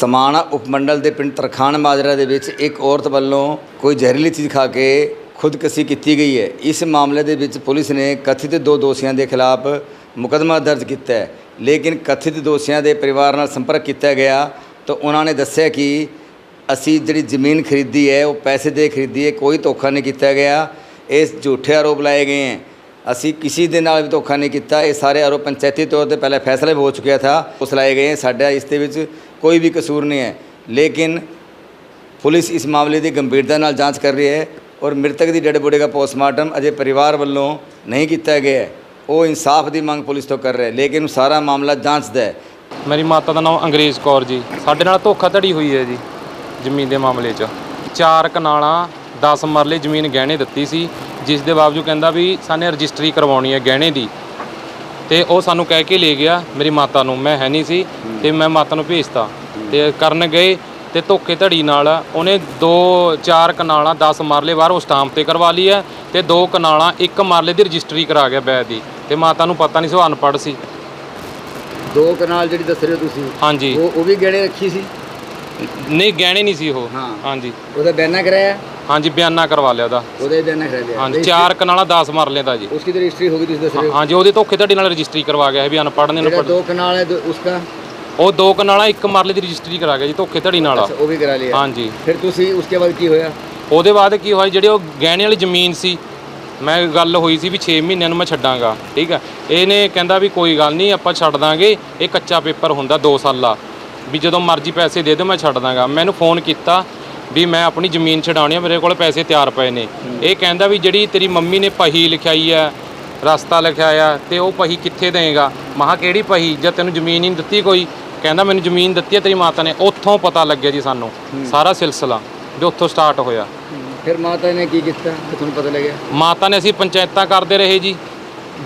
ਸਮਾਣਾ ਉਪਮੰਡਲ ਦੇ ਪਿੰਡ ਤਰਖਾਣ ਮਾਜਰਾ ਦੇ ਵਿੱਚ ਇੱਕ ਔਰਤ ਵੱਲੋਂ ਕੋਈ ਜ਼ਹਿਰੀਲੀ ਚੀਜ਼ ਖਾ ਕੇ ਖੁਦਕਸ਼ੀ ਕੀਤੀ ਗਈ ਹੈ। ਇਸ ਮਾਮਲੇ ਦੇ ਵਿੱਚ ਪੁਲਿਸ ਨੇ ਕਥਿਤ ਦੋ ਦੋਸ਼ੀਆਂ ਦੇ ਖਿਲਾਫ ਮੁਕੱਦਮਾ ਦਰਜ ਕੀਤਾ ਹੈ। ਲੇਕਿਨ ਕਥਿਤ ਦੋਸ਼ੀਆਂ ਦੇ ਪਰਿਵਾਰ ਨਾਲ ਸੰਪਰਕ ਕੀਤਾ ਗਿਆ ਤਾਂ ਉਹਨਾਂ ਨੇ ਦੱਸਿਆ ਕਿ ਅਸੀਂ ਜਿਹੜੀ ਜ਼ਮੀਨ ਖਰੀਦੀ ਹੈ, ਉਹ ਪੈਸੇ ਦੇ ਖਰੀਦੀ ਹੈ, ਕੋਈ ਧੋਖਾ ਨਹੀਂ ਕੀਤਾ ਗਿਆ। ਇਹ ਝੂਠੇ ਆਰੋਪ ਲਾਏ ਗਏ ਹੈ। ਅਸੀਂ ਕਿਸੇ ਦੇ ਨਾਲ ਵੀ ਧੋਖਾ ਨਹੀਂ ਕੀਤਾ। ਇਹ ਸਾਰੇ ਆਰੋਪ ਪੰਚਾਇਤੀ ਤੌਰ ਤੇ ਪਹਿਲੇ ਫੈਸਲਾ ਵੀ ਹੋ ਚੁੱਕਿਆ ਥਾ। ਉਸ ਲਾਏ ਗਏ ਹੈ। ਸਾਡਾ ਇਸ ਦੇ ਵਿੱਚ ਕੋਈ ਵੀ ਕਸੂਰ ਨਹੀਂ ਹੈ। ਲੇਕਿਨ ਪੁਲਿਸ ਇਸ ਮਾਮਲੇ ਦੀ ਗੰਭੀਰਤਾ ਨਾਲ ਜਾਂਚ ਕਰ ਰਹੀ ਹੈ ਔਰ ਮ੍ਰਿਤਕ ਦੀ ਡੈਡ ਬੋਡੀ ਦਾ ਪੋਸਟਮਾਰਟਮ ਅਜੇ ਪਰਿਵਾਰ ਵੱਲੋਂ ਨਹੀਂ ਕੀਤਾ ਗਿਆ ਹੈ। ਉਹ ਇਨਸਾਫ ਦੀ ਮੰਗ ਪੁਲਿਸ ਤੋਂ ਕਰ ਰਿਹਾ ਲੇਕਿਨ ਸਾਰਾ ਮਾਮਲਾ ਜਾਂਚ ਦਾ ਹੈ। ਮੇਰੀ ਮਾਤਾ ਦਾ ਨਾਮ ਅੰਗਰੇਜ਼ ਕੌਰ ਜੀ। ਸਾਡੇ ਨਾਲ ਧੋਖਾਧੜੀ ਹੋਈ ਹੈ ਜੀ, ਜ਼ਮੀਨ ਦੇ ਮਾਮਲੇ 'ਚ। ਚਾਰ ਕਨਾਲਾਂ 10 ਮਰਲੇ ਜ਼ਮੀਨ ਗਹਿਣੇ ਦਿੱਤੀ ਸੀ, ਜਿਸ ਦੇ ਬਾਵਜੂਦ ਕਹਿੰਦਾ ਵੀ ਸਾਨੇ ਰਜਿਸਟਰੀ ਕਰਵਾਉਣੀ ਹੈ ਗਹਿਣੇ ਦੀ। ਤੇ ਉਹ ਸਾਨੂੰ ਕਹਿ ਕੇ ਲੈ ਗਿਆ ਮੇਰੀ ਮਾਤਾ ਨੂੰ ਮੈਂ ਹੈ ਨਹੀਂ ਸੀ ਤੇ ਮੈਂ ਮਾਤਾ ਨੂੰ ਭੇਜਤਾ। ਤੇ ਕਰਨ ਗਏ ਤੇ ਧੋਖੇ ਧੜੀ ਨਾਲ ਉਹਨੇ ਦੋ ਚਾਰ ਕਨਾਲਾਂ 10 ਮਰਲੇ ਬਾਹਰ ਉਹ ਸਟਾਂਪ ਤੇ ਕਰਵਾ ਲਈ ਹੈ ਤੇ ਦੋ ਕਨਾਲਾਂ ਇੱਕ ਮਰਲੇ ਦੀ ਰਜਿਸਟਰੀ ਕਰਾ ਗਿਆ ਬੈਦ ਦੀ ਤੇ ਮਾਤਾ ਨੂੰ ਪਤਾ ਨਹੀਂ ਸੀ ਉਹ ਅਨਪੜ੍ਹ ਸੀ। ਦੋ ਕਨਾਲ ਜਿਹੜੀ ਦੱਸ ਰਹੇ ਹੋ ਤੁਸੀਂ ਹਾਂਜੀ। ਉਹ ਉਹ ਵੀ ਗਹਿਣੇ ਰੱਖੀ ਸੀ? ਨਹੀਂ ਗਹਿਣੇ ਨਹੀਂ ਸੀ ਉਹ ਹਾਂ। ਹਾਂਜੀ ਉਹਦਾ ਬਿਆਨਾ ਕਰਾਇਆ ਹਾਂਜੀ ਬਿਆਨਾ ਕਰਵਾ ਲਿਆ ਉਹਦਾ ਉਹਦਾ ਹੀ ਬਿਆਨਾ ਕਰਾ ਲਿਆ ਹਾਂਜੀ ਚਾਰ ਕਨਾਲਾਂ 10 ਮਰਲੇ ਦਾ ਜੀ उसकी तो रजिस्ट्री होगी ਤੁਸੀਂ ਦੱਸ ਰਹੇ ਹੋ ਹਾਂਜੀ ਉਹਦੇ ਧੋਖੇ ਧੜੀ ਨਾਲ ਰਜਿਸਟਰੀ ਕਰਵਾ ਗਿਆ ਹੈ ਵੀ ਅਨਪੜ੍ਹ ਨੇ ਜਿਹੜਾ ਅਨਪੜ੍ਹ ਦੋ ਕਨਾਲ ਹੈ ਦੋ- उसका ਉਹ ਦੋ ਕਨਾਲਾਂ ਇੱਕ ਮਰਲੇ ਦੀ ਰਜਿਸਟਰੀ ਕਰਾ ਗਿਆ ਜੀ ਧੋਖੇ ਧੜੀ ਨਾਲ ਅੱਛਾ ਉਹ ਵੀ ਕਰਾ ਲਿਆ ਹਾਂਜੀ ਫਿਰ ਤੁਸੀਂ ਉਸਕੇ ਬਾਅਦ ਕੀ ਹੋਇਆ ਉਹਦੇ ਬਾਅਦ ਕੀ ਹੋਇਆ ਜਿਹੜੀ ਉਹ ਗਹਿਣੇ ਵਾਲੀ ਜ਼ਮੀਨ ਸੀ ਮੈਂ ਗੱਲ ਹੋਈ ਸੀ ਵੀ 6 ਮਹੀਨਿਆਂ ਨੂੰ ਮੈਂ ਛੱਡਾਂਗਾ ਠੀਕ ਹੈ ਇਹਨੇ ਕਹਿੰਦਾ ਵੀ ਕੋਈ ਗੱਲ ਨਹੀਂ ਆਪਾਂ ਛੱਡ ਦਾਂਗੇ ਇਹ ਕੱਚਾ ਪੇਪਰ ਹੁੰਦਾ 2 ਸਾਲਾ ਵੀ ਜਦੋਂ ਮਰਜ਼ੀ ਪੈਸੇ ਦੇ ਦਿਓ ਮੈਂ ਛੱਡ ਦਾਂਗਾ। ਮੈਨੂੰ ਫੋਨ ਕੀਤਾ ਵੀ ਮੈਂ ਆਪਣੀ ਜ਼ਮੀਨ ਛਡਾਉਣੀ ਆ ਮੇਰੇ ਕੋਲ ਪੈਸੇ ਤਿਆਰ ਪਏ ਨੇ। ਇਹ ਕਹਿੰਦਾ ਵੀ ਜਿਹੜੀ ਤੇਰੀ ਮੰਮੀ ਨੇ ਪਹੀ ਲਿਖਾਈ ਆ ਰਸਤਾ ਲਿਖਿਆ ਆ ਤੇ ਉਹ ਪਹੀ ਕਿੱਥੇ ਦੇਏਗਾ ਮਹਾ ਕਿਹੜੀ ਪਹੀ? ਜਦ ਤੈਨੂੰ ਜ਼ਮੀਨ ਹੀ ਨਹੀਂ ਦਿੱਤੀ ਕੋਈ। ਕਹਿੰਦਾ ਮੈਨੂੰ ਜ਼ਮੀਨ ਦਿੱਤੀ ਹੈ ਤੇਰੀ ਮਾਤਾ ਨੇ। ਉੱਥੋਂ ਪਤਾ ਲੱਗਿਆ ਜੀ ਸਾਨੂੰ। ਸਾਰਾ ਸਿਲਸਿਲਾ ਜੋ ਉੱਥੋਂ ਸਟਾਰਟ ਹੋਇਆ। ਫਿਰ ਮਾਤਾ ਨੇ ਕੀ ਕੀਤਾ? ਤੇ ਤੁਹਾਨੂੰ ਪਤਾ ਲੱਗਿਆ? ਮਾਤਾ ਨੇ ਅਸੀਂ ਪੰਚਾਇਤਾਂ ਕਰਦੇ ਰਹੇ ਜੀ।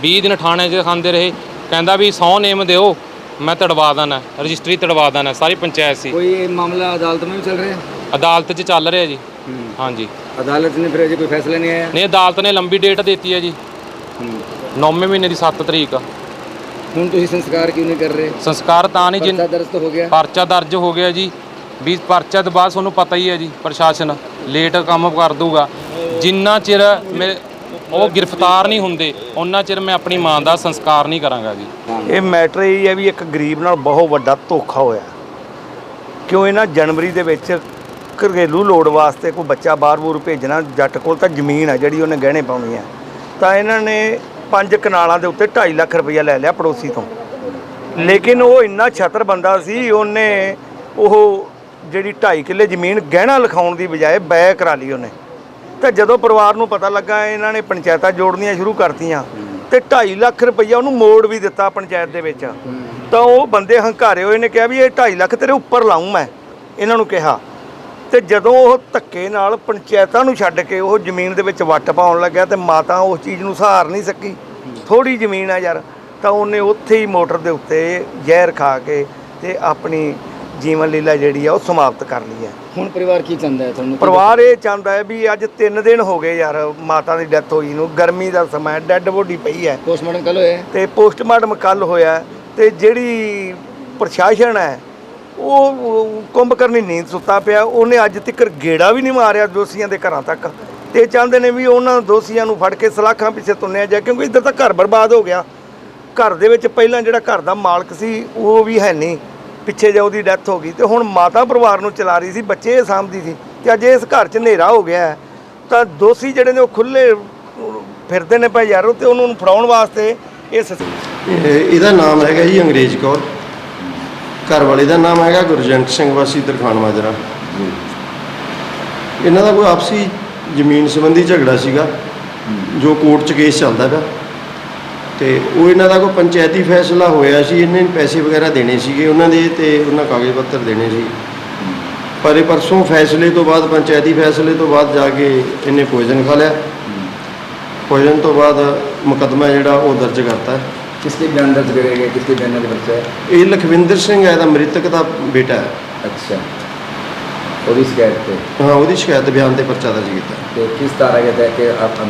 20 ਦਿਨ ਥਾਣੇ 'ਚ ਖਾਂਦੇ ਰਹੇ। ਕਹਿੰਦਾ ਵੀ ਸੌ ਨੇਮ ਦਿਓ। ਮੈਂ ਤੜਵਾ ਦਾਨਾ ਰਜਿਸਟਰੀ ਤੜਵਾ ਦਾਨਾ ਸਾਰੀ ਪੰਚਾਇਤ ਸੀ। ਕੋਈ ਇਹ ਮਾਮਲਾ ਅਦਾਲਤ ਮੇਂ ਚੱਲ ਰਿਹਾ? ਅਦਾਲਤ 'ਚ ਚੱਲ ਰਿਹਾ ਜੀ। ਹਾਂਜੀ। ਅਦਾਲਤ ਨੇ ਫਿਰ ਅਜੇ ਕੋਈ ਫੈਸਲਾ ਨਹੀਂ ਆਇਆ? ਨਹੀਂ ਅਦਾਲਤ ਨੇ ਲੰਬੀ ਡੇਟ ਦਿੱਤੀ ਹੈ ਜੀ। ਹੂੰ। ਮਹੀਨੇ ਦੀ 7 ਤਰੀਕ। ਹੁਣ ਤੁਸੀਂ ਸੰਸਕਾਰ ਕਿਉਂ ਨਹੀਂ ਕਰ ਰਹੇ? ਸੰਸਕਾਰ ਤਾਂ ਨਹੀਂ ਜਿੰਨ ਪਰਚਾ ਦਰਜ ਹੋ ਗਿਆ। ਪਰਚਾ ਦਰਜ ਹੋ ਗਿਆ ਜੀ। ਵੀ ਪਰਚਾ ਤੋਂ ਬਾਅਦ ਤੁਹਾਨੂੰ ਪਤਾ ਹੀ ਹੈ ਜੀ ਪ੍ਰਸ਼ਾਸਨ ਲੇਟ ਕੰਮ ਕਰ ਦੂਗਾ ਜਿੰਨਾ ਚਿਰ ਮੇਰੇ ਉਹ ਗ੍ਰਿਫਤਾਰ ਨਹੀਂ ਹੁੰਦੇ, ਉਹਨਾਂ ਚਿਰ ਮੈਂ ਆਪਣੀ ਮਾਂ ਦਾ ਸੰਸਕਾਰ ਨਹੀਂ ਕਰਾਂਗਾ ਜੀ। ਇਹ ਮੈਟਰ ਇਹ ਹੈ ਵੀ ਇੱਕ ਗਰੀਬ ਨਾਲ ਬਹੁਤ ਵੱਡਾ ਧੋਖਾ ਹੋਇਆ। ਕਿਉਂ ਇਹਨਾਂ ਜਨਵਰੀ ਦੇ ਵਿੱਚ ਘਰੇਲੂ ਲੋੜ ਵਾਸਤੇ ਕੋਈ ਬੱਚਾ ਬਾਹਰ-ਬੂਰ ਭੇਜਣਾ, ਜੱਟ ਕੋਲ ਤਾਂ ਜ਼ਮੀਨ ਆ ਜਿਹੜੀ ਉਹਨੇ ਗਹਿਣੇ ਪਾਉਣੀ ਹੈ। ਤਾਂ ਇਹਨਾਂ ਨੇ ਪੰਜ ਕਨਾਲਾਂ ਦੇ ਉੱਤੇ 2.5 ਲੱਖ ਰੁਪਈਆ ਲੈ ਲਿਆ ਪੜੋਸੀ ਤੋਂ। ਲੇਕਿਨ ਉਹ ਇੰਨਾ ਛਤਰ ਬੰਦਾ ਸੀ, ਉਹਨੇ ਉਹ ਜਿਹੜੀ 2.5 ਕਿੱਲੇ ਜ਼ਮੀਨ ਗਹਿਣਾ ਲਿਖਾਉਣ ਦੀ ਬਜਾਏ ਬੈ ਕਰਾ ਲਈ ਉਹਨੇ। ਤਾਂ ਜਦੋਂ ਪਰਿਵਾਰ ਨੂੰ ਪਤਾ ਲੱਗਾ ਇਹਨਾਂ ਨੇ ਪੰਚਾਇਤਾਂ ਜੋੜਨੀਆਂ ਸ਼ੁਰੂ ਕਰਤੀਆਂ ਤੇ 2.5 ਲੱਖ ਰੁਪਈਆ ਉਹਨੂੰ ਮੋੜ ਵੀ ਦਿੱਤਾ ਪੰਚਾਇਤ ਦੇ ਵਿੱਚ। ਤਾਂ ਉਹ ਬੰਦੇ ਹੰਕਾਰੇ ਹੋਏ ਨੇ, ਕਿਹਾ ਵੀ ਇਹ 2.5 ਲੱਖ ਤੇਰੇ ਉੱਪਰ ਲਾਉਂ ਮੈਂ, ਇਹਨਾਂ ਨੂੰ ਕਿਹਾ। ਤੇ ਜਦੋਂ ਉਹ ਧੱਕੇ ਨਾਲ ਪੰਚਾਇਤਾਂ ਨੂੰ ਛੱਡ ਕੇ ਉਹ ਜ਼ਮੀਨ ਦੇ ਵਿੱਚ ਵੱਟ ਪਾਉਣ ਲੱਗਿਆ ਤੇ ਮਾਤਾ ਉਸ ਚੀਜ਼ ਨੂੰ ਸਹਾਰ ਨਹੀਂ ਸਕੀ। ਥੋੜੀ ਜ਼ਮੀਨ ਆ ਯਾਰ, ਤਾਂ ਉਹਨੇ ਉੱਥੇ ਹੀ ਮੋਟਰ ਦੇ ਉੱਤੇ ਜ਼ਹਿਰ ਖਾ ਕੇ ਤੇ ਆਪਣੀ ਜੀਵਨ ਲੀਲਾ ਜਿਹੜੀ ਆ ਉਹ ਸਮਾਪਤ ਕਰ ਲਈ ਹੈ। ਹੁਣ ਪਰਿਵਾਰ ਕੀ ਚਾਹੁੰਦਾ ਹੈ ਤੁਹਾਨੂੰ? ਪਰਿਵਾਰ ਇਹ ਚਾਹੁੰਦਾ ਹੈ ਵੀ ਅੱਜ 3 ਦਿਨ ਹੋ ਗਏ ਯਾਰ ਮਾਤਾ ਦੀ ਡੈਥ ਹੋਈ ਨੂੰ ਗਰਮੀ ਦਾ ਸਮਾਂ ਡੈੱਡ ਬੋਡੀ ਪਈ ਹੈ। ਪੋਸਟਮਾਰਟਮ ਕੱਲ ਹੋਇਆ ਹੈ? ਤੇ ਪੋਸਟਮਾਰਟਮ ਕੱਲ ਹੋਇਆ ਤੇ ਜਿਹੜੀ ਪ੍ਰਸ਼ਾਸਨ ਹੈ ਉਹ ਉਹ ਕੁੰਭਕਰਨੀ ਨੀਂਦ ਸੁੱਤਾ ਪਿਆ ਉਹਨੇ ਅੱਜ ਤੱਕ ਗੇੜਾ ਵੀ ਨਹੀਂ ਮਾਰਿਆ ਦੋਸ਼ੀਆਂ ਦੇ ਘਰਾਂ ਤੱਕ। ਤੇ ਇਹ ਚਾਹੁੰਦੇ ਨੇ ਵੀ ਉਹਨਾਂ ਦੋਸ਼ੀਆਂ ਨੂੰ ਫੜ ਕੇ ਸਲਾਖਾਂ ਪਿੱਛੇ ਤੁੰਨਿਆ ਜਾਏ ਕਿਉਂਕਿ ਇੱਧਰ ਤਾਂ ਘਰ ਬਰਬਾਦ ਹੋ ਗਿਆ। ਘਰ ਦੇ ਵਿੱਚ ਪਹਿਲਾਂ ਜਿਹੜਾ ਘਰ ਦਾ ਮਾਲਕ ਸੀ ਉਹ ਵੀ ਹੈ ਨਹੀਂ। ਪਿੱਛੇ ਜੇ ਉਹਦੀ ਡੈਥ ਹੋ ਗਈ ਤੇ ਹੁਣ ਮਾਤਾ ਪਰਿਵਾਰ ਨੂੰ ਚਲਾ ਰਹੀ ਸੀ ਬੱਚੇ ਸਾਂਭਦੀ ਸੀ ਤੇ ਅੱਜ ਇਸ ਘਰ 'ਚ ਹਨੇਰਾ ਹੋ ਗਿਆ ਤਾਂ ਦੋਸ਼ੀ ਜਿਹੜੇ ਨੇ ਉਹ ਖੁੱਲੇ ਫਿਰਦੇ ਨੇ ਭਾਈ ਯਾਰੋ ਤੇ ਉਹਨੂੰ ਫੜਾਉਣ ਵਾਸਤੇ ਇਸ ਇਹ- ਇਹਦਾ ਨਾਮ ਹੈਗਾ ਜੀ ਅੰਗਰੇਜ਼ ਕੌਰ। ਘਰ ਵਾਲੇ ਦਾ ਨਾਮ ਹੈਗਾ ਗੁਰਜੰਟ ਸਿੰਘ ਵਾਸੀ ਤਰਖਾਣ ਮਾਜਰਾ ਇਹਨਾਂ ਦਾ ਕੋਈ ਆਪਸੀ ਜ਼ਮੀਨ ਸੰਬੰਧੀ ਝਗੜਾ ਸੀਗਾ ਜੋ ਕੋਰਟ 'ਚ ਕੇਸ ਚੱਲਦਾ ਪਿਆ। ਤੇ ਉਹ ਇਹਨਾਂ ਦਾ ਕੋਈ ਪੰਚਾਇਤੀ ਫੈਸਲਾ ਹੋਇਆ ਸੀ ਇਹਨਾਂ ਨੇ ਪੈਸੇ ਵਗੈਰਾ ਦੇਣੇ ਸੀਗੇ ਉਹਨਾਂ ਦੇ ਤੇ ਉਹਨਾਂ ਕਾਗਜ਼ ਪੱਤਰ ਦੇਣੇ ਸੀ। ਪਰ ਇਹ ਪਰਸੋਂ ਫੈਸਲੇ ਤੋਂ ਬਾਅਦ ਪੰਚਾਇਤੀ ਫੈਸਲੇ ਤੋਂ ਬਾਅਦ ਜਾ ਕੇ ਇਹਨੇ ਪੋਇਜ਼ਨ ਖਾ ਲਿਆ। ਪੋਇਜ਼ਨ ਤੋਂ ਬਾਅਦ ਮੁਕਦਮਾ ਜਿਹੜਾ ਉਹ ਦਰਜ ਕਰਤਾ। ਕਿਸ ਬਿਆਨ ਦਰਜ ਕਰਿਆ ਗਿਆ ਕਿਸ ਦੇ ਵਿੱਚ ਇਹ ਲਖਵਿੰਦਰ ਸਿੰਘ ਹੈ ਦਾ ਮ੍ਰਿਤਕ ਦਾ ਬੇਟਾ ਹੈ। ਅੱਛਾ। ਉਹਦੀ ਸ਼ਿਕਾਇਤ ਤੇ? ਹਾਂ ਉਹਦੀ ਸ਼ਿਕਾਇਤ ਬਿਆਨ ਤੇ ਪਰਚਾ ਦਰਜ ਕੀਤਾ। ਤੇ ਕਿਸ ਧਾਰਾ ਦੇ ਤਹਿਤ ਕਿ ਆਪ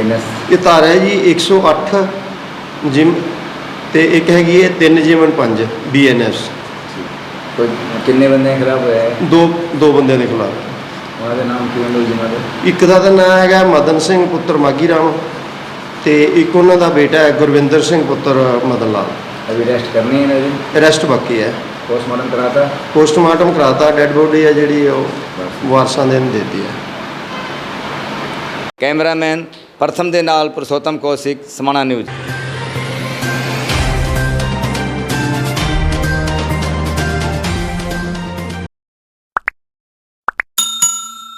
ਐਨਐਸ ਇਹ ਧਾਰਾ ਹੈ ਜੀ 108 ਜਿਮ ਤੇ ਇੱਕ ਹੈਗੀ ਹੈ 3 ਜਿਮਨ 5 ਬੀਐਨਐਸ। ਕੋਈ ਕਿੰਨੇ ਬੰਦਿਆਂ ਖਿਲਾਫ ਹੋਇਆ ਹੈ ਦੋ ਦੋ ਬੰਦਿਆਂ ਦੇ ਖਿਲਾਫ। ਉਹਨਾਂ ਦੇ ਨਾਮ ਕਿਵੇਂ ਲੋਕ ਜਿਮਾ ਦੇ? ਇੱਕ ਦਾ ਤਾਂ ਨਾਮ ਹੈਗਾ ਮਦਨ ਸਿੰਘ ਪੁੱਤਰ ਮਾਗੀ ਰਾਮ ਤੇ ਇੱਕ ਉਹਨਾਂ ਦਾ ਬੇਟਾ ਹੈ ਗੁਰਵਿੰਦਰ ਸਿੰਘ ਪੁੱਤਰ ਮਦਨ ਲਾਲ। ਅਭੀ ਅਰੈਸਟ ਕਰਨੀ ਹੈ ਇਹਨਾਂ ਦੀ? ਅਰੈਸਟ ਬਾਕੀ ਹੈ। ਪੋਸਟਮਾਰਟਮ ਕਰਾਤਾ? ਪੋਸਟਮਾਰਟਮ ਕਰਾਤਾ ਡੈੱਡ ਬੋਡੀ ਹੈ ਜਿਹੜੀ ਉਹ ਵਾਰਸਾਂ ਦੇ ਨੂੰ ਦਿੱਤੀ ਹੈ। ਕੈਮਰਾਮੈਨ ਪ੍ਰਥਮ ਦੇ ਨਾਲ ਪੁਰਸ਼ੋਤਮ ਕੌਸ਼ਿਕ ਸਮਾਣਾ ਨਿਊਜ਼।